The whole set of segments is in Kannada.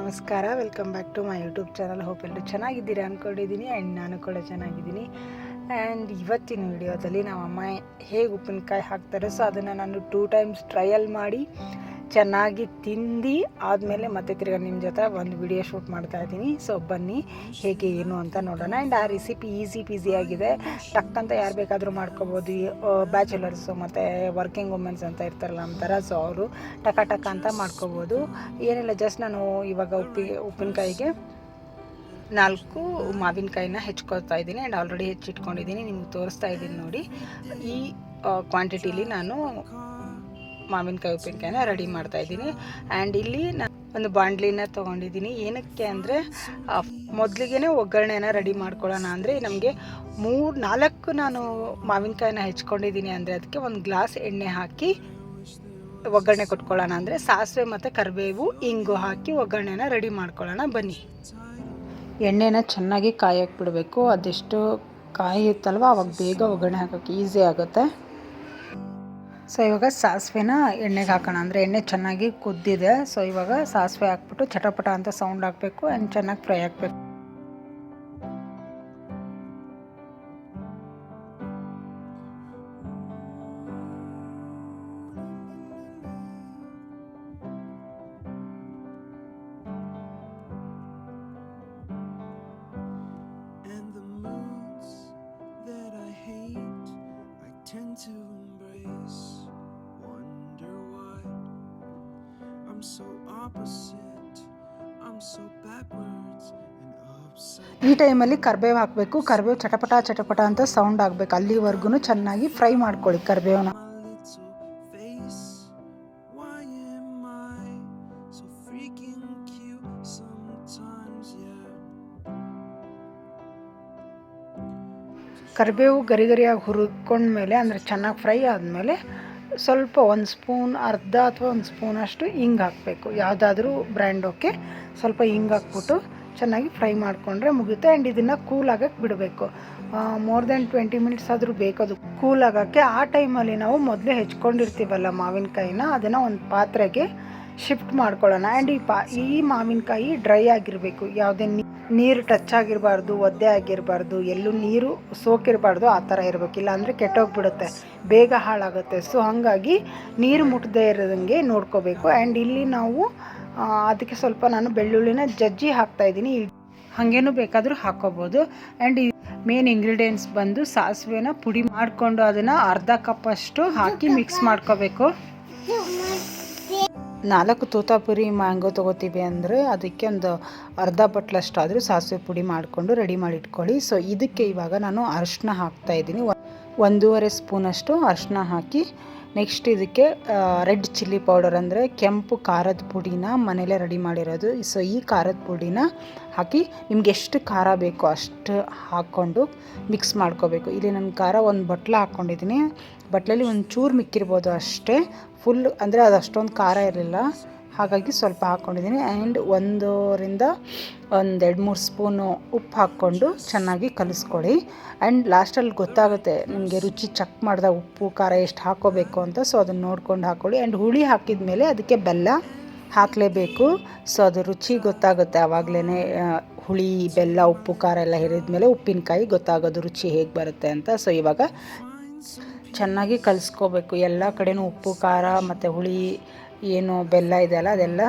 ನಮಸ್ಕಾರ. Welcome back to my YouTube channel hope ಎಲ್ಲರೂ ಚೆನ್ನಾಗಿದ್ದೀರಾ ಅಂದ್ಕೊಂಡಿದ್ದೀನಿ ಆ್ಯಂಡ್ ನಾನು ಕೂಡ ಚೆನ್ನಾಗಿದ್ದೀನಿ. ಆ್ಯಂಡ್ ಇವತ್ತಿನ ವಿಡಿಯೋದಲ್ಲಿ ನಮ್ಮ ಅಮ್ಮ ಹೇಗೆ ಉಪ್ಪಿನಕಾಯಿ ಹಾಕ್ತಾರೆ. ಸೊ ಅದನ್ನು ನಾನು ಟೂ ಟೈಮ್ಸ್ ಟ್ರಯಲ್ ಮಾಡಿ ಚೆನ್ನಾಗಿ ತಿಂದು ಆದಮೇಲೆ ಮತ್ತೆ ತಿರ್ಗ ನಿಮ್ಮ ಜೊತೆ ಒಂದು ವಿಡಿಯೋ ಶೂಟ್ ಮಾಡ್ತಾ ಇದ್ದೀನಿ. ಸೊ ಬನ್ನಿ, ಹೇಗೆ, ಏನು ಅಂತ ನೋಡೋಣ. ಆ್ಯಂಡ್ ಆ ರೆಸಿಪಿ ಈಸಿ ಪೀಸಿ ಆಗಿದೆ. ಟಕ್ ಅಂತ ಯಾರು ಬೇಕಾದರೂ ಮಾಡ್ಕೋಬೋದು. ಬ್ಯಾಚುಲರ್ಸು ಮತ್ತು ವರ್ಕಿಂಗ್ ವುಮೆನ್ಸ್ ಅಂತ ಇರ್ತಾರಲ್ಲ ಅಂತಾರ ಸೊ ಅವರು ಟಕ ಟಕ ಅಂತ ಮಾಡ್ಕೋಬೋದು. ಏನಿಲ್ಲ ಜಸ್ಟ್ ನಾನು ಇವಾಗ ಉಪ್ಪಿ, ಉಪ್ಪಿನಕಾಯಿಗೆ ನಾಲ್ಕು ಮಾವಿನಕಾಯಿನ ಹೆಚ್ಕೊಳ್ತಾ ಇದ್ದೀನಿ. ಆ್ಯಂಡ್ ಆಲ್ರೆಡಿ ಹೆಚ್ಚಿಟ್ಕೊಂಡಿದ್ದೀನಿ. ನಿಮ್ಗೆ ತೋರಿಸ್ತಾ ಇದ್ದೀನಿ ನೋಡಿ. ಈ ಕ್ವಾಂಟಿಟಿಲಿ ನಾನು ಮಾವಿನಕಾಯಿ ಉಪ್ಪಿನಕಾಯಿನ ರೆಡಿ ಮಾಡ್ತಾ ಇದ್ದೀನಿ. ಆ್ಯಂಡ್ ಇಲ್ಲಿ ನಾನು ಒಂದು ಬಾಂಡ್ಲಿನ ತೊಗೊಂಡಿದ್ದೀನಿ. ಏನಕ್ಕೆ ಅಂದರೆ ಮೊದಲಿಗೆ ಒಗ್ಗರಣೆನ ರೆಡಿ ಮಾಡ್ಕೊಳ್ಳೋಣ ಅಂದರೆ, ನಮಗೆ ಮೂರು, ನಾಲ್ಕು ನಾನು ಮಾವಿನಕಾಯಿನ ಹೆಚ್ಕೊಂಡಿದ್ದೀನಿ ಅಂದರೆ ಅದಕ್ಕೆ ಒಂದು ಗ್ಲಾಸ್ ಎಣ್ಣೆ ಹಾಕಿ ಒಗ್ಗರಣೆ ಕೊಟ್ಕೊಳ್ಳೋಣ ಅಂದರೆ, ಸಾಸಿವೆ ಮತ್ತು ಕರಿಬೇವು, ಇಂಗು ಹಾಕಿ ಒಗ್ಗರಣೆನ ರೆಡಿ ಮಾಡ್ಕೊಳ್ಳೋಣ ಬನ್ನಿ. ಎಣ್ಣೆನ ಚೆನ್ನಾಗಿ ಕಾಯಕ್ಕೆ ಬಿಡಬೇಕು. ಅದೆಷ್ಟು ಕಾಯಿ ಇತ್ತಲ್ವ ಅವಾಗ ಬೇಗ ಒಗ್ಗರಣೆ ಹಾಕೋಕ್ಕೆ ಈಸಿ ಆಗುತ್ತೆ. ಸೊ ಇವಾಗ ಸಾಸಿವೆನ ಎಣ್ಣೆಗೆ ಹಾಕೋಣ. ಅಂದರೆ ಎಣ್ಣೆ ಚೆನ್ನಾಗಿ ಕುದ್ದಿದೆ. ಸೊ ಇವಾಗ ಸಾಸಿವೆ ಹಾಕ್ಬಿಟ್ಟು ಚಟಪಟ ಅಂತ ಸೌಂಡ್ ಹಾಕಬೇಕು ಆ್ಯಂಡ್ ಚೆನ್ನಾಗಿ ಫ್ರೈ ಹಾಕಬೇಕು. ಈ ಟೈಮಲ್ಲಿ ಕರ್ಬೇವು ಹಾಕಬೇಕು ಕರ್ಬೇವು ಚಟಪಟ ಚಟಪಟ ಅಂತ ಸೌಂಡ್ ಆಗಬೇಕು ಅಲ್ಲಿವರೆಗೂ ಚೆನ್ನಾಗಿ ಫ್ರೈ ಮಾಡ್ಕೊಳ್ಳಿ ಕರ್ಬೇವನ್ನ? Yeah. ಕರಿಬೇವು ಗರಿ ಗರಿಯಾಗಿ ಹುರ್ಕೊಂಡ್ಮೇಲೆ ಅಂದರೆ ಚೆನ್ನಾಗಿ ಫ್ರೈ ಆದಮೇಲೆ ಸ್ವಲ್ಪ ಒಂದು ಸ್ಪೂನ್, ಅರ್ಧ ಅಥವಾ ಒಂದು ಸ್ಪೂನಷ್ಟು ಹಿಂಗೆ ಹಾಕಬೇಕು. ಯಾವುದಾದ್ರೂ ಬ್ರ್ಯಾಂಡ್, ಓಕೆ? ಸ್ವಲ್ಪ ಹಿಂಗೆ ಹಾಕ್ಬಿಟ್ಟು ಚೆನ್ನಾಗಿ ಫ್ರೈ ಮಾಡಿಕೊಂಡ್ರೆ ಮುಗಿಯುತ್ತೆ. ಆ್ಯಂಡ್ ಇದನ್ನು ಕೂಲ್ ಆಗಕ್ಕೆ ಬಿಡಬೇಕು. ಮೋರ್ ದೆನ್ ಟ್ವೆಂಟಿ ಮಿನಿಟ್ಸ್ ಆದರೂ ಬೇಕು ಅದು. ಕೂಲ್ ಆಗೋಕ್ಕೆ ಆ ಟೈಮಲ್ಲಿ ನಾವು ಮೊದಲೇ ಹೆಚ್ಕೊಂಡಿರ್ತೀವಲ್ಲ ಮಾವಿನಕಾಯಿನ, ಅದನ್ನು ಒಂದು ಪಾತ್ರೆಗೆ ಶಿಫ್ಟ್ ಮಾಡ್ಕೊಳ್ಳೋಣ. ಆ್ಯಂಡ್ ಈ ಪಾ, ಈ ಮಾವಿನಕಾಯಿ ಡ್ರೈ ಆಗಿರಬೇಕು. ಯಾವುದೇ ನೀರು ಟಚ್ ಆಗಿರಬಾರ್ದು, ಒದ್ದೆ ಆಗಿರಬಾರ್ದು, ಎಲ್ಲೂ ನೀರು ಸೋಕಿರಬಾರ್ದು, ಆ ಥರ ಇರಬೇಕು. ಇಲ್ಲಾಂದರೆ ಕೆಟ್ಟೋಗ್ಬಿಡುತ್ತೆ. ಬೇಗ ಹಾಳಾಗುತ್ತೆ. ಸೊ ಹಾಗಾಗಿ ನೀರು ಮುಟ್ಟದೇ ಇರೋದಂಗೆ ನೋಡ್ಕೋಬೇಕು. ಆ್ಯಂಡ್ ಇಲ್ಲಿ ನಾವು ಅದಕ್ಕೆ ಸ್ವಲ್ಪ ನಾನು ಬೆಳ್ಳುಳ್ಳಿನ ಜಜ್ಜಿ ಹಾಕ್ತಾಯಿದ್ದೀನಿ ಹಾಗೇನೂ ಬೇಕಾದರೂ ಹಾಕ್ಕೋಬೋದು. ಆ್ಯಂಡ್ ಮೇನ್ ಇಂಗ್ರೀಡಿಯೆಂಟ್ಸ್ ಬಂದು ಸಾಸಿವೆನ ಪುಡಿ ಮಾಡಿಕೊಂಡು ಅದನ್ನು ಅರ್ಧ ಕಪ್ಪಷ್ಟು ಹಾಕಿ ಮಿಕ್ಸ್ ಮಾಡ್ಕೋಬೇಕು. ನಾಲ್ಕು ತೂತಾಪುರಿ ಮ್ಯಾಂಗೋ ತೊಗೋತೀವಿ ಅಂದರೆ ಅದಕ್ಕೆ ಒಂದು ಅರ್ಧ ಬಟ್ಲಷ್ಟಾದರೂ ಸಾಸಿವೆ ಪುಡಿ ಮಾಡಿಕೊಂಡು ರೆಡಿ ಮಾಡಿ ಇಟ್ಕೊಳ್ಳಿ ಸೊ ಇದಕ್ಕೆ ಇವಾಗ ನಾನು ಅರಶಿನ ಹಾಕ್ತಾಯಿದ್ದೀನಿ ಒಂದೂವರೆ ಸ್ಪೂನಷ್ಟು ಅರಶಿನ ಹಾಕಿ ನೆಕ್ಸ್ಟ್ ಇದಕ್ಕೆ ರೆಡ್ ಚಿಲ್ಲಿ ಪೌಡರ್ ಅಂದರೆ ಕೆಂಪು ಖಾರದ ಪುಡಿನ ಮನೇಲೇ ರೆಡಿ ಮಾಡಿರೋದು. ಸೊ ಈ ಖಾರದ ಪುಡಿನ ಹಾಕಿ ನಿಮ್ಗೆ ಎಷ್ಟು ಖಾರ ಬೇಕೋ ಅಷ್ಟು ಹಾಕ್ಕೊಂಡು ಮಿಕ್ಸ್ ಮಾಡ್ಕೋಬೇಕು. ಇಲ್ಲಿ ನಾನು ಖಾರ ಒಂದು ಬಟ್ಲ ಹಾಕ್ಕೊಂಡಿದ್ದೀನಿ. ಬಟ್ಲಲ್ಲಿ ಒಂದು ಚೂರು ಮಿಕ್ಕಿರ್ಬೋದು ಅಷ್ಟೇ. ಫುಲ್ ಅಂದರೆ ಅದು ಅಷ್ಟೊಂದು ಖಾರ ಇರಲಿಲ್ಲ. ಹಾಗಾಗಿ ಸ್ವಲ್ಪ ಹಾಕ್ಕೊಂಡಿದ್ದೀನಿ. ಆ್ಯಂಡ್ ಒಂದೂರಿಂದ ಒಂದು ಎರಡು ಮೂರು ಸ್ಪೂನು ಉಪ್ಪು ಹಾಕ್ಕೊಂಡು ಚೆನ್ನಾಗಿ ಕಲಿಸ್ಕೊಳ್ಳಿ ಆ್ಯಂಡ್ ಲಾಸ್ಟಲ್ಲಿ ಗೊತ್ತಾಗುತ್ತೆ ನಿಮಗೆ ರುಚಿ ಚೆಕ್ ಮಾಡಿದಾಗ ಉಪ್ಪು, ಖಾರ ಎಷ್ಟು ಹಾಕೋಬೇಕು ಅಂತ. ಸೊ ಅದನ್ನು ನೋಡ್ಕೊಂಡು ಹಾಕ್ಕೊಳ್ಳಿ ಆ್ಯಂಡ್ ಹುಳಿ ಹಾಕಿದ ಮೇಲೆ ಅದಕ್ಕೆ ಬೆಲ್ಲ ಹಾಕಲೇಬೇಕು. ಸೊ ಅದು ರುಚಿ ಗೊತ್ತಾಗುತ್ತೆ ಆವಾಗಲೇ ಹುಳಿ, ಬೆಲ್ಲ, ಉಪ್ಪು, ಖಾರ ಎಲ್ಲ ಹಿರಿದ್ಮೇಲೆ ಉಪ್ಪಿನಕಾಯಿ ಗೊತ್ತಾಗೋದು ರುಚಿ ಹೇಗೆ ಬರುತ್ತೆ ಅಂತ. ಸೊ ಇವಾಗ ಚೆನ್ನಾಗಿ ಕಲಿಸ್ಕೋಬೇಕು. ಎಲ್ಲ ಕಡೆನೂ ಉಪ್ಪು, ಖಾರ ಮತ್ತು ಹುಳಿ ಏನು ಬೆಲ್ಲ ಇದೆಯಲ್ಲ, ಅದೆಲ್ಲ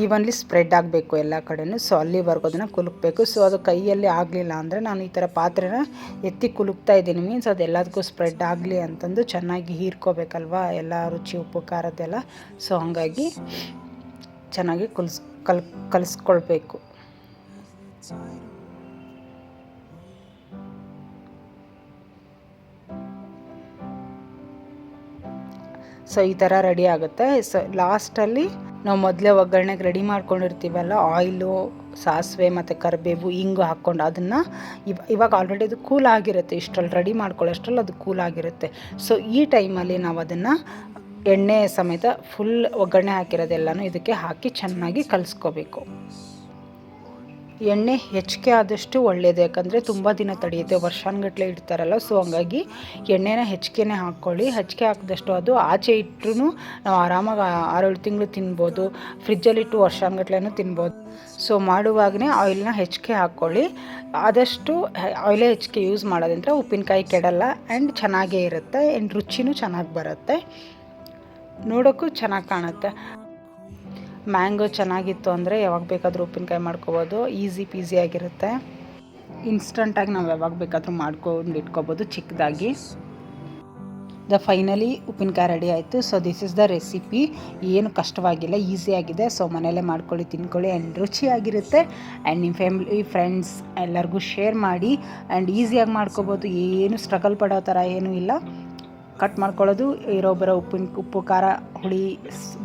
ಈವನ್ಲಿ ಸ್ಪ್ರೆಡ್ ಆಗಬೇಕು ಎಲ್ಲ ಕಡೆಯೂ ಸೊ ಅಲ್ಲಿವರೆಗೂ ಅದನ್ನು ಕುಲುಕಬೇಕು. ಸೊ ಅದು ಕೈಯಲ್ಲಿ ಆಗಲಿಲ್ಲ ಅಂದರೆ ನಾನು ಈ ಥರ ಪಾತ್ರೆನ ಎತ್ತಿ ಕುಲುಕ್ತಾ ಇದ್ದೀನಿ. ಮೀನ್ಸ್ ಅದೆಲ್ಲದಕ್ಕೂ ಸ್ಪ್ರೆಡ್ ಆಗಲಿ ಅಂತಂದು ಚೆನ್ನಾಗಿ ಹೀರ್ಕೋಬೇಕಲ್ವಾ ಎಲ್ಲ ರುಚಿ, ಉಪ್ಪು, ಖಾರದ್ದೆಲ್ಲ. ಸೊ ಹಾಗಾಗಿ ಚೆನ್ನಾಗಿ ಕುಲ್ಸ್, ಕಲ್, ಕಲಿಸ್ಕೊಳ್ಬೇಕು. ಸೊ ಈ ಥರ ರೆಡಿ ಆಗುತ್ತೆ. ಸೊ ಲಾಸ್ಟಲ್ಲಿ ನಾವು ಮೊದಲೇ ಒಗ್ಗರಣೆಗೆ ರೆಡಿ ಮಾಡ್ಕೊಂಡಿರ್ತೀವಲ್ಲ ಆಯಿಲು ಸಾಸಿವೆ ಮತ್ತು ಕರಿಬೇವು ಹಿಂಗು ಹಾಕ್ಕೊಂಡು ಅದನ್ನು ಇವ, ಇವಾಗ ಆಲ್ರೆಡಿ ಅದು ಕೂಲ್ ಆಗಿರುತ್ತೆ. ಇಷ್ಟರಲ್ಲಿ ರೆಡಿ ಮಾಡ್ಕೊಳ್ಳೋಷ್ಟರಲ್ಲಿ ಅದು ಕೂಲ್ ಆಗಿರುತ್ತೆ. ಸೊ ಈ ಟೈಮಲ್ಲಿ ನಾವು ಅದನ್ನು ಎಣ್ಣೆ ಸಮೇತ ಫುಲ್ ಒಗ್ಗರಣೆ ಹಾಕಿರೋದೆಲ್ಲನೂ ಇದಕ್ಕೆ ಹಾಕಿ ಚೆನ್ನಾಗಿ ಕಲಿಸ್ಕೋಬೇಕು. ಎಣ್ಣೆ ಹೆಚ್ಚಿಗೆ ಆದಷ್ಟು ಒಳ್ಳೆಯದು ಯಾಕಂದರೆ ತುಂಬ ದಿನ ತಡೆಯುತ್ತೆ, ವರ್ಷಾನುಗಟ್ಲೆ ಇಡ್ತಾರಲ್ಲ ಸೊ ಹಂಗಾಗಿ ಎಣ್ಣೆನ ಹೆಚ್ಚಿಗೆನೇ ಹಾಕ್ಕೊಳ್ಳಿ. ಹೆಚ್ಚಿಗೆ ಹಾಕಿದಷ್ಟು ಅದು ಆಚೆ ಇಟ್ಟರು ನಾವು ಆರಾಮಾಗಿ ಆರೇಳು ತಿಂಗಳು ತಿನ್ಬೋದು, ಫ್ರಿಜ್ಜಲ್ಲಿಟ್ಟು ವರ್ಷಾನುಗಟ್ಲೆನೂ ತಿನ್ಬೋದು. ಸೊ ಮಾಡುವಾಗಲೇ ಆಯಿಲ್ನ ಹೆಚ್ಚಿಗೆ ಹಾಕ್ಕೊಳ್ಳಿ. ಆದಷ್ಟು ಆಯಿಲೇ ಹೆಚ್ಚಿಗೆ ಯೂಸ್ ಮಾಡೋದ್ರಿಂದ ಉಪ್ಪಿನಕಾಯಿ, ಕೆಡಲ್ಲ ಆ್ಯಂಡ್ ಚೆನ್ನಾಗೇ ಇರುತ್ತೆ ಆ್ಯಂಡ್ ರುಚಿನೂ ಚೆನ್ನಾಗಿ ಬರುತ್ತೆ. ನೋಡೋಕ್ಕೂ ಚೆನ್ನಾಗಿ ಕಾಣುತ್ತೆ. ಮ್ಯಾಂಗೋ ಚೆನ್ನಾಗಿತ್ತು ಅಂದರೆ ಯಾವಾಗ ಬೇಕಾದರೂ ಉಪ್ಪಿನಕಾಯಿ ಮಾಡ್ಕೋಬೋದು. ಈಸಿ ಪೀಸಿಯಾಗಿರುತ್ತೆ ಇನ್ಸ್ಟಂಟಾಗಿ ನಾವು ಯಾವಾಗ ಬೇಕಾದರೂ ಮಾಡ್ಕೊಂಡು ಇಟ್ಕೋಬೋದು ಚಿಕ್ಕದಾಗಿ. ದ ಫೈನಲಿ ಉಪ್ಪಿನಕಾಯಿ ರೆಡಿ ಆಯಿತು. So this is the recipe ಏನು ಕಷ್ಟವಾಗಿಲ್ಲ ಈಸಿಯಾಗಿದೆ ಸೊ ಮನೆಯಲ್ಲೇ ಮಾಡ್ಕೊಳ್ಳಿ, ತಿನ್ಕೊಳ್ಳಿ ಆ್ಯಂಡ್ ರುಚಿಯಾಗಿರುತ್ತೆ. ಆ್ಯಂಡ್ ನಿಮ್ಮ ಫ್ಯಾಮಿಲಿ ಫ್ರೆಂಡ್ಸ್ ಎಲ್ಲರಿಗೂ ಶೇರ್ ಮಾಡಿ. ಆ್ಯಂಡ್ ಈಸಿಯಾಗಿ ಮಾಡ್ಕೋಬೋದು. ಏನು ಸ್ಟ್ರಗಲ್ ಪಡೋ ಥರ ಏನೂ ಇಲ್ಲ. ಕಟ್ ಮಾಡ್ಕೊಳ್ಳೋದು ಇರೋ ಬರೋ ಉಪ್ಪಿನ, ಉಪ್ಪು, ಖಾರ, ಹುಳಿ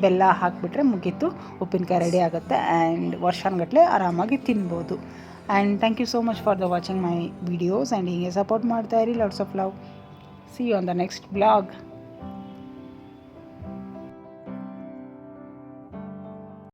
ಬೆಲ್ಲ ಹಾಕಿಬಿಟ್ರೆ ಮುಗೀತು. ಉಪ್ಪಿನಕಾಯಿ ರೆಡಿ ಆಗುತ್ತೆ ಆ್ಯಂಡ್ ವರ್ಷಾನ್ಗಟ್ಟಲೆ ಆರಾಮಾಗಿ ತಿನ್ಬೋದು. And thank you so much for the watching my videos and ಹೀಗೆ ಸಪೋರ್ಟ್ ಮಾಡ್ತಾ ಇರಿ lots of love see you on the next blog